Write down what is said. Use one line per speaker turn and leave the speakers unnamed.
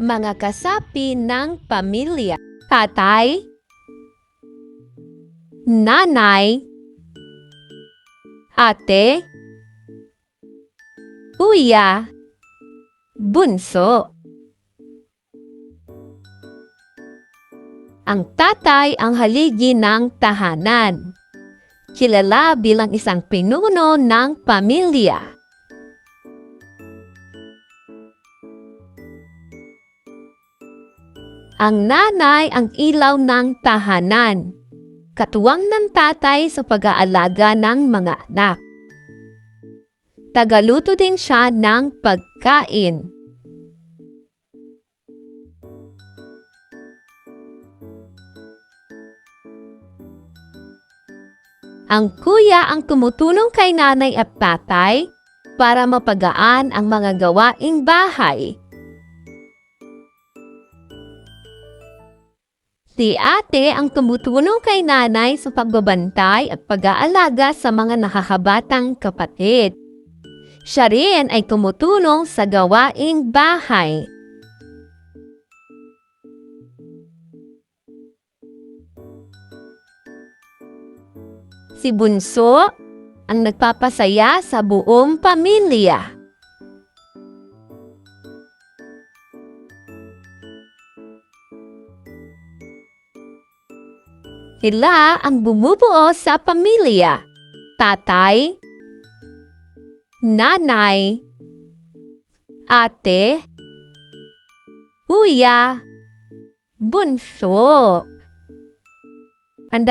mga kasapi ng pamilya. Tatay, nanay, ate, kuya, bunso. Ang tatay ang haligi ng tahanan. Kilala bilang isang pinuno ng pamilya. Ang nanay ang ilaw ng tahanan. Katuwang ng tatay sa pag-aalaga ng mga anak. Tagaluto din siya ng pagkain. Ang kuya ang tumutulong kay nanay at tatay para mapagaan ang mga gawaing bahay. Si ate ang tumutulong kay nanay sa pagbabantay at pag-aalaga sa mga nakakabatang kapatid. Siya rin ay tumutulong sa gawaing bahay. Si Bunso ang nagpapasaya sa buong pamilya. Sila ang bumubuo sa pamilya. Tatay, nanay, ate, kuya, bunso. Handa